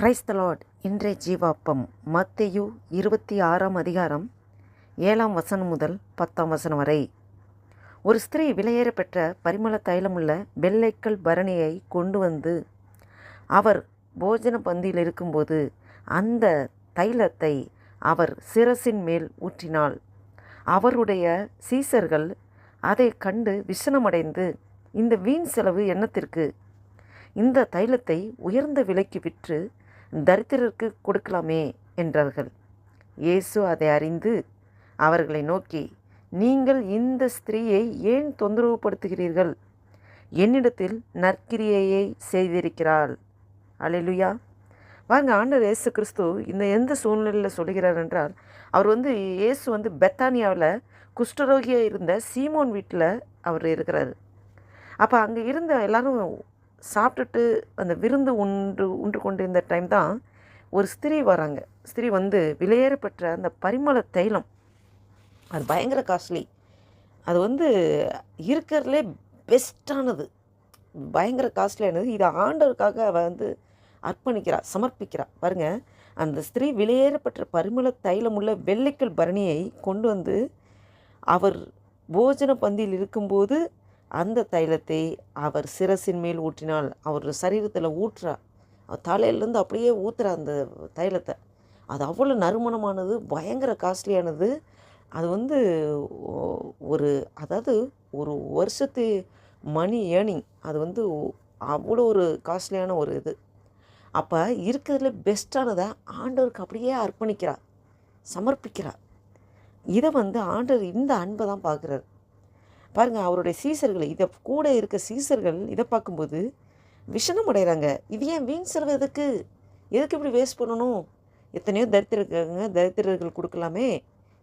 கிரைஸ்தலாட் இன்றைய ஜீவாப்பம் மத்தேயு இருபத்தி ஆறாம் அதிகாரம் ஏழாம் வசனம் முதல் பத்தாம் வசனம் வரை. ஒரு ஸ்திரீ விலையேற பெற்ற பரிமள தைலமுள்ள வெள்ளைக்கல் பரணியை கொண்டு வந்து அவர் போஜன பந்தியில் இருக்கும்போது அந்த தைலத்தை அவர் சிரசின் மேல் ஊற்றினாள். அவருடைய சீசர்கள் அதை கண்டு விசனமடைந்து இந்த வீண் செலவு என்னத்திற்கு? இந்த தைலத்தை உயர்ந்த விலைக்கு விற்று தரித்திரருக்கு கொடுக்கலாமே என்றார்கள். இயேசு அதை அறிந்து அவர்களை நோக்கி நீங்கள் இந்த ஸ்திரீயை ஏன் தொந்தரவுப்படுத்துகிறீர்கள் என்னிடத்தில் நற்கிரியையை செய்திருக்கிறாள். அலையிலுயா வாங்க ஆண்டர் இயேசு கிறிஸ்து இந்த எந்த சூழ்நிலையில் சொல்கிறார் என்றால் அவர் வந்து இயேசு வந்து பெத்தானியாவில் குஷ்டரோகியாக இருந்த சீமோன் வீட்டில் அவர் இருக்கிறார். அப்போ அங்கே இருந்த எல்லாரும் சாப்பிட்டுட்டு அந்த விருந்து உண்டு உண்டு கொண்டிருந்த டைம் தான் ஒரு ஸ்திரீ வராங்க. ஸ்திரீ வந்து விலையேற பெற்ற அந்த பரிமள தைலம். அது பயங்கர காஸ்ட்லி அது வந்து இருக்கிறதுலே பெஸ்ட்டானது பயங்கர காஸ்ட்லியானது இதை ஆண்டவருக்காக அவள் வந்து அர்ப்பணிக்கிறா சமர்ப்பிக்கிறா. பாருங்கள் அந்த ஸ்திரீ விலையேறப்பெற்ற பரிமள தைலம் உள்ள வெள்ளைக்கல் பரணியை கொண்டு வந்து அவர் போஜன பந்தியில் இருக்கும்போது அந்த தைலத்தை அவர் சிரசின் மேல் ஊற்றினால் அவர் சரீரத்தில் ஊற்றுறா தலையிலேருந்து அப்படியே ஊற்றுற அந்த தைலத்தை. அது அவ்வளோ நறுமணமானது பயங்கர காஸ்ட்லியானது. அது வந்து ஒரு அதாவது ஒரு வருஷத்து மணி ஏர்னிங். அது வந்து அவ்வளோ ஒரு காஸ்ட்லியான ஒரு இது. அப்போ இருக்கிறதுல பெஸ்ட்டானதை ஆண்டவருக்கு அப்படியே அர்ப்பணிக்கிறார் சமர்ப்பிக்கிறார். இதை வந்து ஆண்டவர் இந்த அன்பை தான் பார்க்குறாரு. பாருங்கள் அவருடைய சீசர்கள் இதை கூட இருக்க சீசர்கள் இதை பார்க்கும்போது விஷனம் அடைகிறாங்க இது ஏன் வீண் செலவு எதுக்கு? எதுக்கு இப்படி வேஸ்ட் பண்ணணும்? எத்தனையோ தரித்திரங்க தரித்திரர்கள் கொடுக்கலாமே.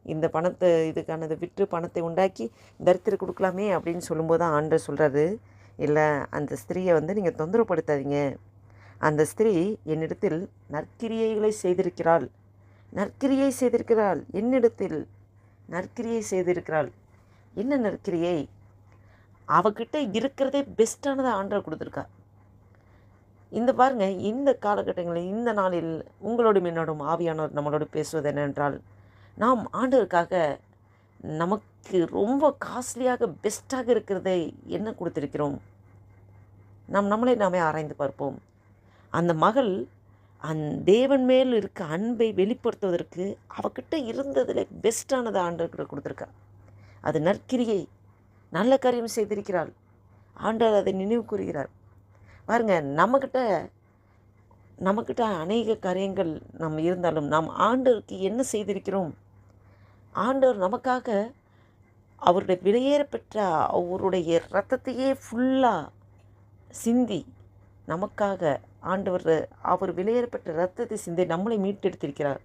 இந்த பணத்தை இதுக்கானதை விற்று பணத்தை உண்டாக்கி தரித்திர கொடுக்கலாமே அப்படின்னு சொல்லும்போது தான் ஆண்டர் சொல்கிறாரு இல்லை அந்த ஸ்திரீயை வந்து நீங்கள் தொந்தரவுப்படுத்தாதீங்க அந்த ஸ்திரீ என்னிடத்தில் நற்கிரியைகளை செய்திருக்கிறாள். நற்கிரியை செய்திருக்கிறாள். என்னிடத்தில் நற்கிரியை செய்திருக்கிறாள். என்ன நற்கிரியை அவகிட்ட இருக்கிறதே பெஸ்ட்டானதை ஆண்டர் கொடுத்துருக்கா இந்த பாருங்க இந்த காலகட்டங்களில் இந்த நாளில் உங்களோடும் என்னோடும் ஆவியானவர் நம்மளோடு பேசுவது என்னென்றால் நாம் ஆண்டவருக்காக நமக்கு ரொம்ப காஸ்ட்லியாக பெஸ்ட்டாக இருக்கிறதை என்ன கொடுத்துருக்கிறோம்? நாம் நம்மளை நாமே ஆராய்ந்து பார்ப்போம். அந்த மகள் அந் தேவன் மேல் இருக்க அன்பை வெளிப்படுத்துவதற்கு அவகிட்ட இருந்ததில் பெஸ்ட்டானதை ஆண்டவர் கொடுத்துருக்கா அது நற்கிரியை நல்ல காரியம் செய்திருக்கிறாள். ஆண்டவர் அதை நினைவு கூறுகிறார். பாருங்க நம்மக்கிட்ட நம்மக்கிட்ட அநேக காரியங்கள் நம்ம இருந்தாலும் நாம் ஆண்டவருக்கு என்ன செய்திருக்கிறோம்? ஆண்டவர் நமக்காக அவருடைய விலையேற பெற்ற அவருடைய ரத்தத்தையே ஃபுல்லாக சிந்தி நமக்காக ஆண்டவர் அவர் விலையேறப்பட்ட ரத்தத்தை சிந்தி நம்மளை மீட்டெடுத்திருக்கிறார்.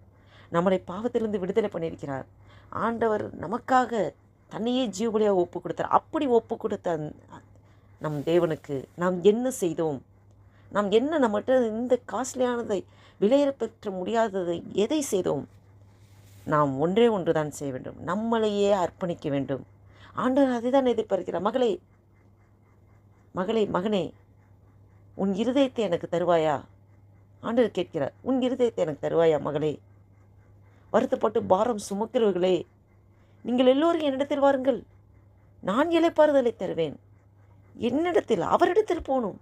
நம்மளை பாவத்திலிருந்து விடுதலை பண்ணியிருக்கிறார். ஆண்டவர் நமக்காக தன்னையே ஜீவபலியாக ஒப்பு கொடுத்தார். அப்படி ஒப்பு கொடுத்த அந்த- நம் தேவனுக்கு நாம் என்ன செய்தோம்? நாம் என்ன நம்மகிட்ட இந்த காஸ்ட்லியானதை விலையேற பெற்ற முடியாததை எதை செய்தோம்? நாம் ஒன்றே ஒன்று தான் செய்ய வேண்டும். நம்மளையே அர்ப்பணிக்க வேண்டும். ஆண்டவர் அதை தான் எதிர்பார்க்கிறார். மகளே மகளே மகனே உன் இருதயத்தை எனக்கு தருவாயா? ஆண்டவர் கேட்கிறார். உன் இருதயத்தை எனக்கு தருவாயா மகளே? வருத்தப்பட்டு பாரம் சுமக்கிறவர்களே நீங்கள் எல்லோரும் என்னிடத்தில் வாருங்கள். நான் இலைப்பாறுதலை தருவேன். என்னிடத்தில் அவரிடத்தில் போகணும்.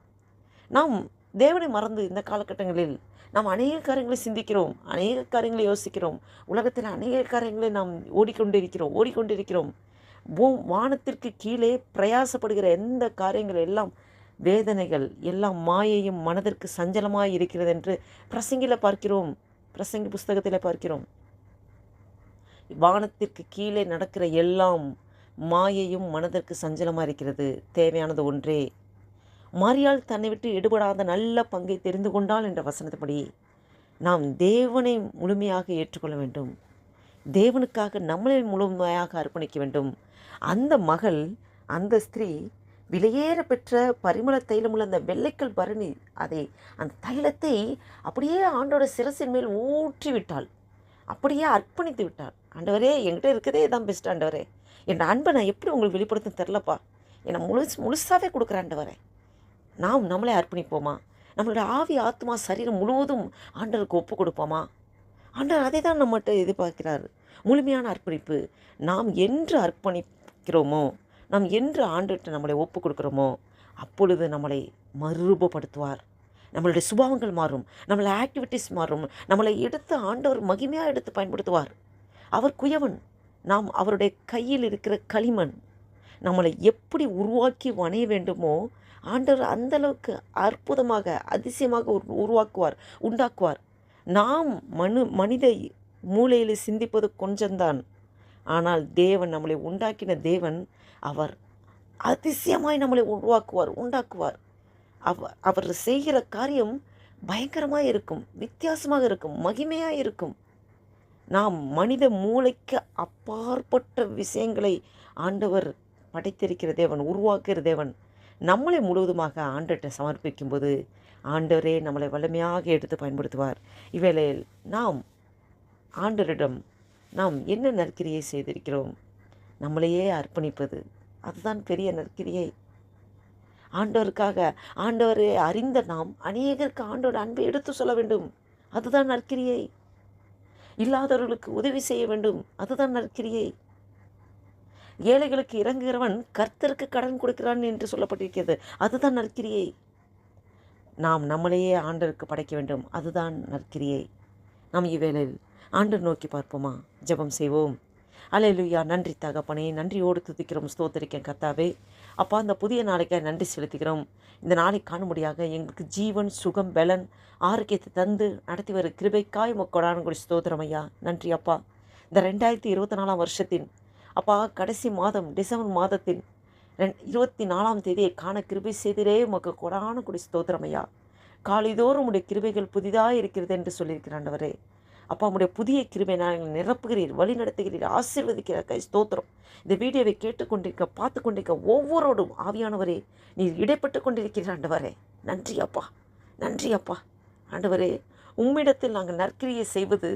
நாம் தேவனை மறந்து இந்த காலகட்டங்களில் நாம் அநேக காரியங்களை சிந்திக்கிறோம் அநேக காரியங்களை யோசிக்கிறோம். உலகத்தில் அநேக காரியங்களை நாம் ஓடிக்கொண்டிருக்கிறோம் ஓடிக்கொண்டிருக்கிறோம். பூ வானத்திற்கு கீழே பிரயாசப்படுகிற எந்த காரியங்கள் எல்லாம் வேதனைகள் எல்லாம் மாயையும் மனதிற்கு சஞ்சலமாக இருக்கிறது என்று பிரசங்கில பார்க்கிறோம் பிரசங்கி புஸ்தகத்தில் பார்க்கிறோம். வானத்திற்கு கீழே நடக்கிற எல்லாம் மாயையும் மனதிற்கு சஞ்சலமாக இருக்கிறது. தேவையானது ஒன்றே. மாரியால் தன்னை விட்டு எடுபடாத நல்ல பங்கை தெரிந்து கொண்டாள் என்ற வசனத்தபடி நாம் தேவனை முழுமையாக ஏற்றுக்கொள்ள வேண்டும். தேவனுக்காக நம்மளை முழுமையாக அர்ப்பணிக்க வேண்டும். அந்த மகள் அந்த ஸ்திரீ விலையேற பெற்ற பரிமள தைலமுள்ள அந்த வெள்ளைக்கல் பரணி அதை அந்த தைலத்தை அப்படியே ஆண்டோட சிரசின் மேல் ஊற்றி விட்டாள் அப்படியே அர்ப்பணித்து விட்டாள். ஆண்டவரே என்கிட்ட இருக்கதே தான் பெஸ்ட் ஆண்டவரே. என் அன்பை நான் எப்படி உங்களுக்கு வெளிப்படுத்த தெரிலப்பா என்னை முழுசு முழுசாகவே கொடுக்குற ஆண்டவரே. நாம் நம்மளே அர்ப்பணிப்போமா? நம்மளோட ஆவி ஆத்மா சரீரம் முழுவதும் ஆண்டவருக்கு ஒப்பு கொடுப்போமா? ஆண்டவர் அதை தான் நம்மகிட்ட எதிர்பார்க்கிறார். முழுமையான அர்ப்பணிப்பு. நாம் என்று அர்ப்பணிக்கிறோமோ நாம் என்று ஆண்டுகிட்ட நம்மளை ஒப்பு கொடுக்குறோமோ அப்பொழுது நம்மளை மறுரூபப்படுத்துவார். நம்மளுடைய சுபாவங்கள் மாறும். நம்மளை ஆக்டிவிட்டீஸ் மாறும். நம்மளை எடுத்து ஆண்டவர் மகிமையாக எடுத்து பயன்படுத்துவார். அவர் குயவன். நாம் அவருடைய கையில் இருக்கிற களிமண். நம்மளை எப்படி உருவாக்கி வணைய வேண்டுமோ ஆண்டவர் அந்த அளவுக்கு அற்புதமாக அதிசயமாக உரு- உருவாக்குவார் உண்டாக்குவார். நாம் மனு மனித மூளையில் சிந்திப்பது கொஞ்சம்தான். ஆனால் தேவன் நம்மளை உண்டாக்கின தேவன் அவர் அதிசயமாய் நம்மளை உருவாக்குவார் உண்டாக்குவார். அவ அவர் செய்கிற காரியம் பயங்கரமாக இருக்கும் வித்தியாசமாக இருக்கும் மகிமையாக இருக்கும். நாம் மனித மூளைக்கு அப்பாற்பட்ட விஷயங்களை ஆண்டவர் படைத்திருக்கிற தேவன் உருவாக்குகிற தேவன். நம்மளை முழுவதுமாக ஆண்டவர்கிட்ட சமர்ப்பிக்கும்போது ஆண்டவரே நம்மளை வலிமையாக எடுத்து பயன்படுத்துவார். இவ்வேளையில் நாம் ஆண்டவரிடம் நாம் என்ன நற்கிரியை செய்திருக்கிறோம்? நம்மளையே அர்ப்பணிப்பது அதுதான் பெரிய நற்கிரியை. ஆண்டவருக்காக ஆண்டவரை அறிந்த நாம் அநேகருக்கு ஆண்டோட அன்பை எடுத்து சொல்ல வேண்டும். அதுதான் நற்கிரியை. இல்லாதவர்களுக்கு உதவி செய்ய வேண்டும். அதுதான் நற்கிரியை. ஏழைகளுக்கு இறங்குகிறவன் கர்த்தருக்கு கடன் கொடுக்கிறான் என்று சொல்லப்பட்டிருக்கிறது. அதுதான் நற்கிரியை. நாம் நம்மளையே ஆண்டருக்கு படைக்க வேண்டும். அதுதான் நற்கிரியை. நாம் இவ்வேளையில் ஆண்டு நோக்கி பார்ப்போமா? ஜெபம் செய்வோம். அல்லேலூயா நன்றி தகப்பனே. நன்றியோடு துதிக்கிறோம். ஸ்தோத்தரிக்கேன் கத்தாவே அப்பா அந்த புதிய நாளைக்காக நன்றி செலுத்துகிறோம். இந்த நாளை காணும்படியாக எங்களுக்கு ஜீவன் சுகம் பலன் ஆரோக்கியத்தை தந்து நடத்தி வரும் கிருபைக்காய் மக்களான கூட ஸ்தோத்திரம் ஐயா. நன்றி அப்பா. இந்த ரெண்டாயிரத்தி இருபத்தி நாலாம் வருஷத்தின் அப்பா கடைசி மாதம் டிசம்பர் மாதத்தின் ரெண் இருபத்தி நாலாம் தேதியை காண கிருபை செய்திரே உமக்கு கொடான குடி ஸ்தோத்திரமையா காலைதோறும் உடைய கிருபைகள் புதிதாக இருக்கிறது என்று சொல்லியிருக்கிறாண்டவரே அப்பா உங்களுடைய புதிய கிருமை நான் நிரப்புகிறீர் வழி நடத்துகிறீர் ஆசீர்வதிக்கிற கை ஸ்தோத்திரம். இந்த வீடியோவை கேட்டுக்கொண்டிருக்க பார்த்து கொண்டிருக்க ஒவ்வொருவரோடும் ஆவியானவரே நீர் இடைப்பட்டு கொண்டிருக்கிற ஆண்டவரே. நன்றி அப்பா நன்றி அப்பா. ஆண்டவரே உம்மிடத்தில் நாங்கள் நற்கிரியை செய்வது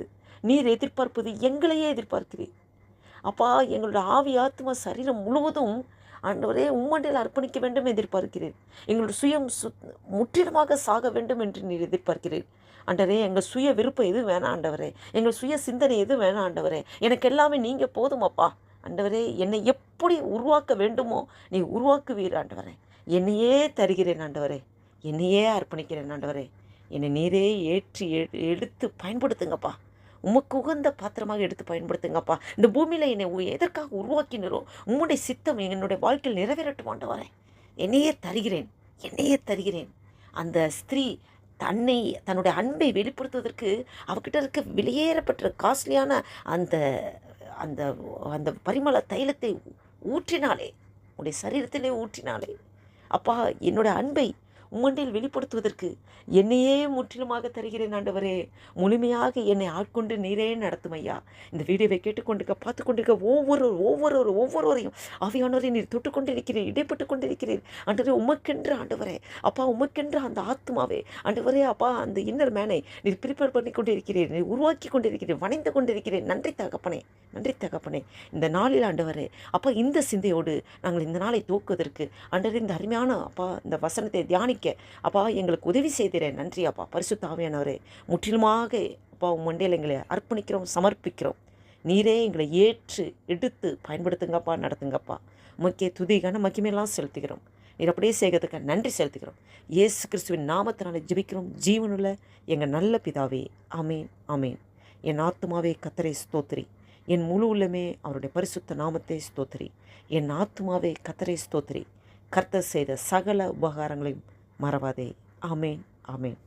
நீர் எதிர்பார்ப்பது எங்களையே எதிர்பார்க்கிறீர். அப்பா எங்களோட ஆவி ஆத்மா சரீரம் முழுவதும் ஆண்டவரே உம்மண்டில் அர்ப்பணிக்க வேண்டும் எதிர்பார்க்கிறீர். எங்களோட சுயம் சு முற்றிலுமாக சாக வேண்டும் என்று நீர் எதிர்பார்க்கிறீர். ஆண்டவரே எங்கள் சுய விருப்பம் எதுவும் வேணாம் ஆண்டவரே. எங்கள் சுய சிந்தனை எதுவும் வேணாம் ஆண்டவரே. எனக்கு எல்லாமே நீங்கள் போதுமாப்பா. ஆண்டவரே என்னை எப்படி உருவாக்க வேண்டுமோ நீ உருவாக்குவீர் ஆண்டவரே. என்னையே தருகிறேன் ஆண்டவரே. என்னையே அர்ப்பணிக்கிறேன் ஆண்டவரே. என்னை நீரே ஏற்றி எ- எடுத்து பயன்படுத்துங்கப்பா. உமக்கு உகந்த பாத்திரமாக எடுத்து பயன்படுத்துங்கப்பா. இந்த பூமியில் என்னை உ- எதற்காக உருவாக்கினரோ உம்முடைய சித்தம் என்னுடைய வாழ்க்கையில் நிறைவேறட்டும் ஆண்டவரே. என்னையே தருகிறேன். என்னையே தருகிறேன். அந்த ஸ்திரீ தன்னை தன்னுடைய அன்பை வெளிப்படுத்துவதற்கு அவகிட்ட இருக்க வெளியேறப்பட்ட காஸ்ட்லியான அந்த அந்த அந்த பரிமள தைலத்தை ஊற்றினாலே உன்னுடைய சரீரத்திலே ஊற்றினாலே அப்பா என்னோட அன்பை உம்மண்டில் வெளிப்படுத்துவதற்கு என்னையே முற்றிலுமாக தருகிறேன் ஆண்டவரே. முழுமையாக என்னை ஆட்கொண்டு நீரே நடத்தும் ஐயா இந்த வீடியோவை கேட்டுக்கொண்டிருக்க பார்த்து கொண்டிருக்க ஒவ்வொரு ஒவ்வொரு ஒவ்வொருவரையும் ஆவியானவரை நீர் தொட்டுக்கொண்டிருக்கிறீர் இடைப்பட்டு கொண்டிருக்கிறீர். ஆண்டவரே உமக்கென்று ஆண்டவரே அப்பா உமக்கென்ற அந்த ஆத்மாவே ஆண்டவரே அப்பா அந்த இன்னர் மேனை நீர் ப்ரிப்பேர் பண்ணி கொண்டிருக்கிறீர் நீர் உருவாக்கி கொண்டிருக்கிறீர் வணைந்து கொண்டிருக்கிறேன் நன்றி தகப்பனே நன்றி தகப்பனே. இந்த நாளில் ஆண்டவரே அப்பா இந்த சிந்தையோடு நாங்கள் இந்த நாளை தூக்குவதற்கு ஆண்டவரே இந்த அருமையான அப்பா இந்த வசனத்தை தியானிக்க அப்பா எங்களுக்கு உதவி செய்திட நன்றி அப்பா. பரிசுத்தாவியானவரே முற்றிலுமாக அப்பா மண்டையில் எங்களை அர்ப்பணிக்கிறோம் சமர்ப்பிக்கிறோம். நீரே எங்களை ஏற்று எடுத்து பயன்படுத்துங்கப்பா நடத்துங்கப்பா முக்கிய துதிகான மகிமையெல்லாம் செலுத்துகிறோம். நீர் அப்படியே செய்கிறதுக்கு நன்றி செலுத்துகிறோம். இயேசு கிறிஸ்துவின் நாமத்தினால ஜெபிக்கிறோம். ஜீவனுள்ள எங்கள் நல்ல பிதாவே அமேன் அமேன் என் ஆத்மாவே கத்தரை ஸ்தோத்திரி. என் முழு உள்ளமே அவருடைய பரிசுத்த நாமத்தை ஸ்தோத்திரி. என் ஆத்மாவே கத்தரை ஸ்தோத்திரி. கர்த்தர் செய்த சகல உபகாரங்களையும் மறவாதே. ஆமேன் ஆமேன்.